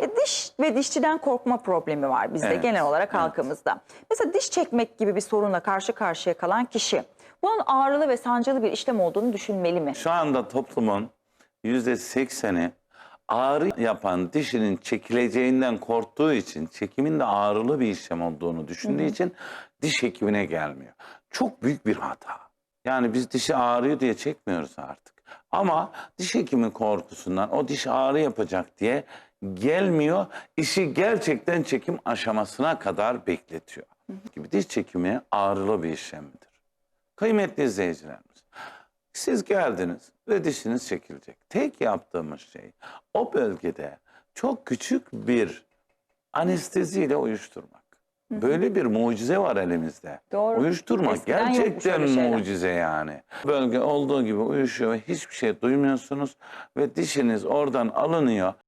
E, diş ve dişçiden korkma problemi var bizde Evet, genel olarak evet. halkımızda. Mesela diş çekmek gibi bir sorunla karşı karşıya kalan kişi bunun ağrılı ve sancılı bir işlem olduğunu düşünmeli mi? Şu anda toplumun yüzde sekseni ağrı yapan dişinin çekileceğinden korktuğu için, çekimin de ağrılı bir işlem olduğunu düşündüğü için diş hekimine gelmiyor. Çok büyük bir hata. Yani biz dişi ağrıyor diye çekmiyoruz artık. Ama diş hekimi korkusundan o diş ağrı yapacak diye gelmiyor. İşi gerçekten çekim aşamasına kadar bekletiyor. Gibi diş çekimi ağrılı bir işlemdir. Kıymetli izleyicilerimiz, siz geldiniz ve dişiniz çekilecek. Tek yaptığımız şey o bölgede çok küçük bir anesteziyle uyuşturmak. Böyle bir mucize var elimizde. Doğru. Uyuşturmak Eskiden yokmuş gerçekten öyle mucize yani. Bölge olduğu gibi uyuşuyor ve hiçbir şey duymuyorsunuz ve dişiniz oradan alınıyor.